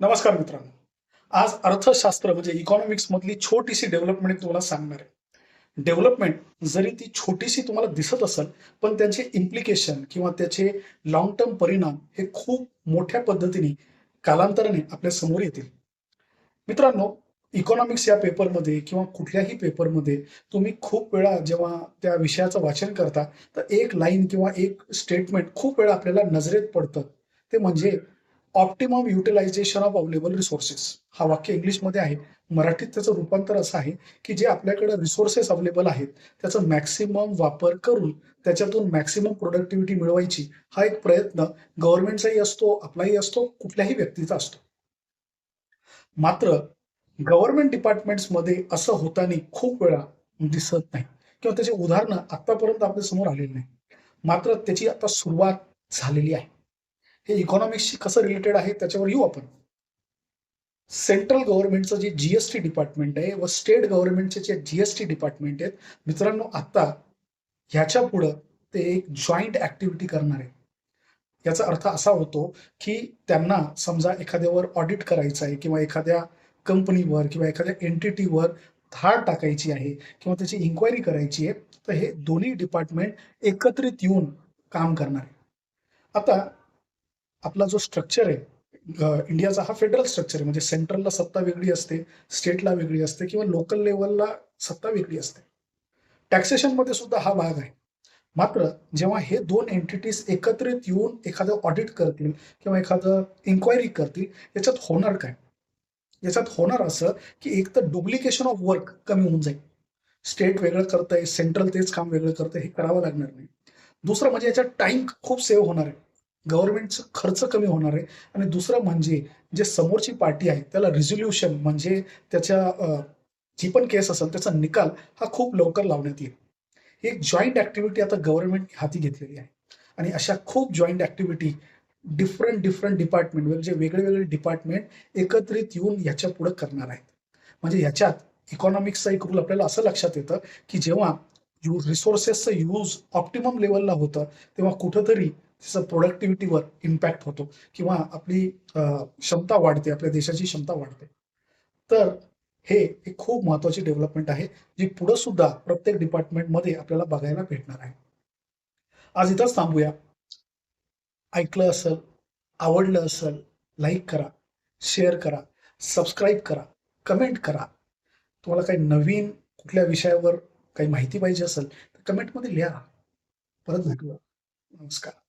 नमस्कार मित्रांनो. आज अर्थशास्त्र म्हणजे इकॉनॉमिक्स मधली छोटीशी डेव्हलपमेंट तुम्हाला सांगणार आहे. डेव्हलपमेंट जरी ती छोटीशी तुम्हाला दिसत असेल पण त्याचे इम्प्लिकेशन किंवा त्याचे लॉंग टर्म परिणाम हे खूप मोठ्या पद्धतीने कालांतराने आपल्यासमोर येतील. मित्रांनो इकॉनॉमिक्स या पेपरमध्ये किंवा कुठल्याही पेपरमध्ये तुम्ही खूप वेळा जेव्हा त्या विषयाचं वाचन करता तर एक लाईन किंवा एक स्टेटमेंट खूप वेळा आपल्याला नजरेत पडतं. ते म्हणजे optimum utilization of available resources हा वाक्य इंग्लिशमध्ये आहे. मराठीत त्याचं रूपांतर असं आहे की जे आपल्याकडे रिसोर्सेस अवेलेबल आहेत त्याचा मॅक्सिमम वापर करून त्याच्यातून मॅक्सिमम प्रोडक्टिव्हिटी मिळवायची हा एक प्रयत्न गव्हर्नमेंटचाही असतो आपलाही असतो कुठल्याही व्यक्तीचा असतो. मात्र गव्हर्नमेंट डिपार्टमेंट्समध्ये असं होताना खूप वेळा दिसत नाही. किंवा त्याची उदाहरणं आतापर्यंत आपल्यासमोर आलेली नाही. मात्र त्याची आता सुरुवात झालेली आहे. हे इकॉनॉमिक्सशी कसं रिलेटेड आहे त्याच्यावर येऊ आपण. सेंट्रल गव्हर्नमेंटचं जे जीएसटी डिपार्टमेंट आहे व स्टेट गव्हर्नमेंटचे जे जीएसटी डिपार्टमेंट आहेत मित्रांनो आता ह्याच्या पुढं ते एक जॉईंट ऍक्टिव्हिटी करणार आहे याचा अर्थ असा होतो की त्यांना समजा एखाद्यावर ऑडिट करायचं आहे किंवा एखाद्या कंपनीवर किंवा एखाद्या एंटिटीवर धाड टाकायची आहे किंवा त्याची इन्क्वायरी करायची आहे तर हे दोन्ही डिपार्टमेंट एकत्रित येऊन काम करणार आहे आता आपला जो स्ट्रक्चर आहे इंडियाचा हा फेडरल स्ट्रक्चर आहे. म्हणजे सेंट्रलला सत्ता वेगळी असते स्टेटला वेगळी असते किंवा लोकल लेवलला सत्ता वेगळी असते. टॅक्सेशनमध्ये सुद्धा हा भाग आहे. मात्र जेव्हा हे दोन एंटिटीज एकत्रित येऊन एखादं ऑडिट करतील किंवा एखादं इन्क्वायरी करतील याच्यात होणार काय? याच्यात होणार असं की एक तर डुप्लिकेशन ऑफ वर्क कमी होऊन जाईल. स्टेट वेगळं करतंय सेंट्रल तेच काम वेगळं करतंय हे करावं लागणार नाही. दुसरं म्हणजे याच्यात टाइम खूप सेव्ह होणार आहे. गव्हर्नमेंटचं खर्च कमी होणार आहे. आणि दुसरं म्हणजे जे समोरची पार्टी आहे त्याला रिझोल्युशन म्हणजे त्याच्या जी पण केस असेल त्याचा निकाल हा खूप लवकर लावण्यात येईल. ही एक जॉईंट ऍक्टिव्हिटी आता गव्हर्नमेंट हाती घेतलेली आहे. आणि अशा खूप joint activity different different department म्हणजे वेगळे वेगळे डिपार्टमेंट एकत्रित येऊन ह्याच्या पुढे करणार आहेत. म्हणजे ह्याच्यात इकॉनॉमिक्सचा एक रूल आपल्याला असं लक्षात येतं की जेव्हा यू रिसोर्सेसचं यूज ऑप्टिमम लेवलला होतं तेव्हा कुठंतरी तिचा प्रोडक्टिव्हिटीवर इम्पॅक्ट होतो किंवा आपली क्षमता वाढते आपल्या देशाची क्षमता वाढते. तर हे एक खूप महत्वाची डेव्हलपमेंट आहे जी पुढे सुद्धा प्रत्येक डिपार्टमेंटमध्ये आपल्याला बघायला भेटणार आहे. आज इथंच थांबूया. ऐकलं असेल आवडलं असेल लाईक करा शेअर करा सबस्क्राईब करा कमेंट करा. तुम्हाला काही नवीन कुठल्या विषयावर काही माहिती पाहिजे असेल तर कमेंटमध्ये लिहा. परत भेटूया. नमस्कार.